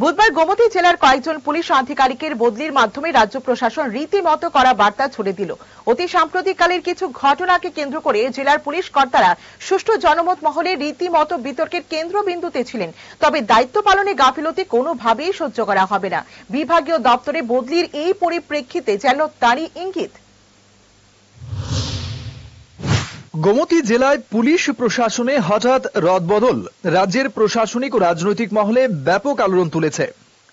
বুধবার গোমতী জেলার কয়েকজন পুলিশ আধিকারিকের বদলির মাধ্যমে রাজ্য প্রশাসন রীতিমতো করা বার্তা ছড়ে দিল। অতি সাম্প্রতিককালের কিছু ঘটনাকে কেন্দ্র করে জেলার পুলিশ কর্তারা সুষ্ঠু জনমত মহলে রীতিমতো বিতর্কের কেন্দ্রবিন্দুতে ছিলেন। তবে দায়িত্ব পালনে গাফিলতি কোনোভাবেই সহ্য করা হবে না। বিভাগীয় দপ্তরে বদলির এই পরিপ্রেক্ষিতে যেন তারই ইঙ্গিত। গোমতী জেলায় পুলিশ প্রশাসনে হঠাৎ রদবদল। রাজ্যের প্রশাসনিক ও রাজনৈতিক মহলে ব্যাপক আলোড়ন তুলেছে।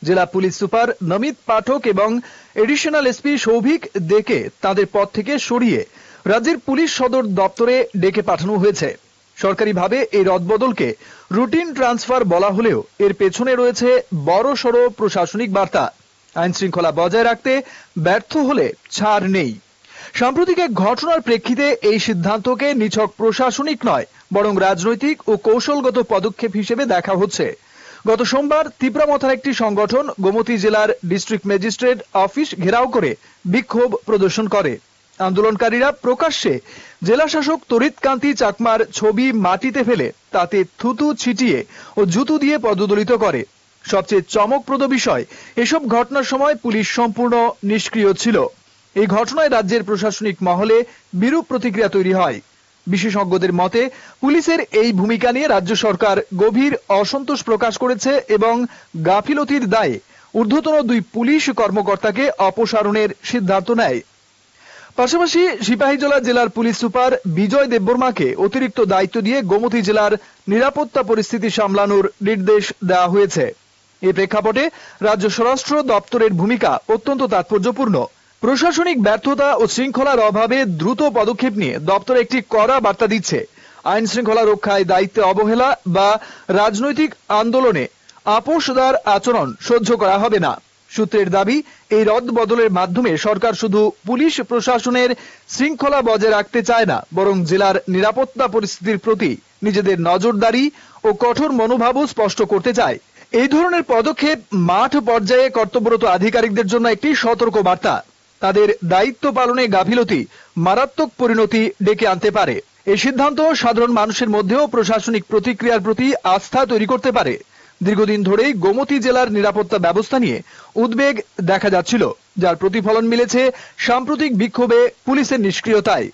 জেলা পুলিশ সুপার নমিত পাঠক এবং এডিশনাল এসপি সৌভিক ডেকে তাদের পদ থেকে সরিয়ে রাজ্যের পুলিশ সদর দপ্তরে ডেকে পাঠানো হয়েছে। সরকারিভাবে এই রদবদলকে রুটিন ট্রান্সফার বলা হলেও এর পেছনে রয়েছে বড় সড় প্রশাসনিক বার্তা। আইন শৃঙ্খলা বজায় রাখতে ব্যর্থ হলে ছাড় নেই। সাম্প্রতিক এক ঘটনার প্রেক্ষিতে এই সিদ্ধান্তকে নিছক প্রশাসনিক নয়, বরং রাজনৈতিক ও কৌশলগত পদক্ষেপ হিসেবে দেখা হচ্ছে। গত সোমবার তিপ্রামথার একটি সংগঠন গোমতী জেলার ডিস্ট্রিক্ট ম্যাজিস্ট্রেট অফিস ঘেরাও করে বিক্ষোভ প্রদর্শন করে। আন্দোলনকারীরা প্রকাশ্যে জেলা শাসক তরিৎকান্তি চাকমার ছবি মাটিতে ফেলে তাতে থুতু ছিটিয়ে ও জুতু দিয়ে পদদলিত করে। সবচেয়ে চমকপ্রদ বিষয়, এসব ঘটনার সময় পুলিশ সম্পূর্ণ নিষ্ক্রিয় ছিল। এই ঘটনায় রাজ্যের প্রশাসনিক মহলে বিরূপ প্রতিক্রিয়া তৈরি হয়। বিশেষজ্ঞদের মতে, পুলিশের এই ভূমিকা নিয়ে রাজ্য সরকার গভীর অসন্তোষ প্রকাশ করেছে এবং গাফিলতির দায়ে ঊর্ধ্বতন দুই পুলিশ কর্মকর্তাকে অপসারণের সিদ্ধান্ত নেয়। পাশাপাশি সিপাহীজলা জেলার পুলিশ সুপার বিজয় দেববর্মাকে অতিরিক্ত দায়িত্ব দিয়ে গোমতী জেলার নিরাপত্তা পরিস্থিতি সামলানোর নির্দেশ দেওয়া হয়েছে। এ প্রেক্ষাপটে রাজ্য স্বরাষ্ট্র দপ্তরের ভূমিকা অত্যন্ত তাৎপর্যপূর্ণ। প্রশাসনিক ব্যর্থতা ও শৃঙ্খলার অভাবে দ্রুত পদক্ষেপ নিয়ে দপ্তর একটি কড়া বার্তা দিচ্ছে। আইন শৃঙ্খলা রক্ষায় দায়িত্বে অবহেলা বা রাজনৈতিক আন্দোলনে আপোষদার আচরণ সহ্য করা হবে না। সূত্রের দাবি, এই রদ বদলের মাধ্যমে সরকার শুধু পুলিশ প্রশাসনের শৃঙ্খলা বজায় রাখতে চায় না, বরং জেলার নিরাপত্তা পরিস্থিতির প্রতি নিজেদের নজরদারি ও কঠোর মনোভাবও স্পষ্ট করতে চায়। এই ধরনের পদক্ষেপ মাঠ পর্যায়ে কর্তব্যরত আধিকারিকদের জন্য একটি সতর্ক বার্তা। তাদের দায়িত্ব পালনে গাফিলতি মারাত্মক পরিণতি ডেকে আনতে পারে। এ সিদ্ধান্ত সাধারণ মানুষের মধ্যেও প্রশাসনিক প্রতিক্রিয়ার প্রতি আস্থা তৈরি করতে পারে। দীর্ঘদিন ধরেই গোমতী জেলার নিরাপত্তা ব্যবস্থা নিয়ে উদ্বেগ দেখা যাচ্ছিল, যার প্রতিফলন মিলেছে সাম্প্রতিক বিক্ষোভে পুলিশের নিষ্ক্রিয়তায়।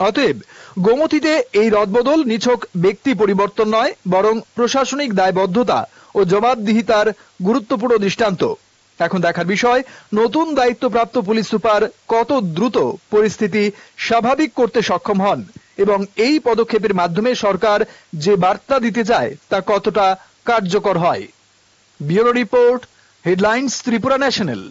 অতএব গোমতীতে এই রদবদল নিছক ব্যক্তি পরিবর্তন নয়, বরং প্রশাসনিক দায়বদ্ধতা ও জবাবদিহিতার গুরুত্বপূর্ণ দৃষ্টান্ত। এখন দেখার বিষয়, নতুন দায়িত্বপ্রাপ্ত পুলিশ সুপার কত দ্রুত পরিস্থিতি স্বাভাবিক করতে সক্ষম হন এবং এই পদক্ষেপের মাধ্যমে সরকার যে বার্তা দিতে চায় তা কতটা কার্যকর হয়? Bureau report, headlines Tripura national.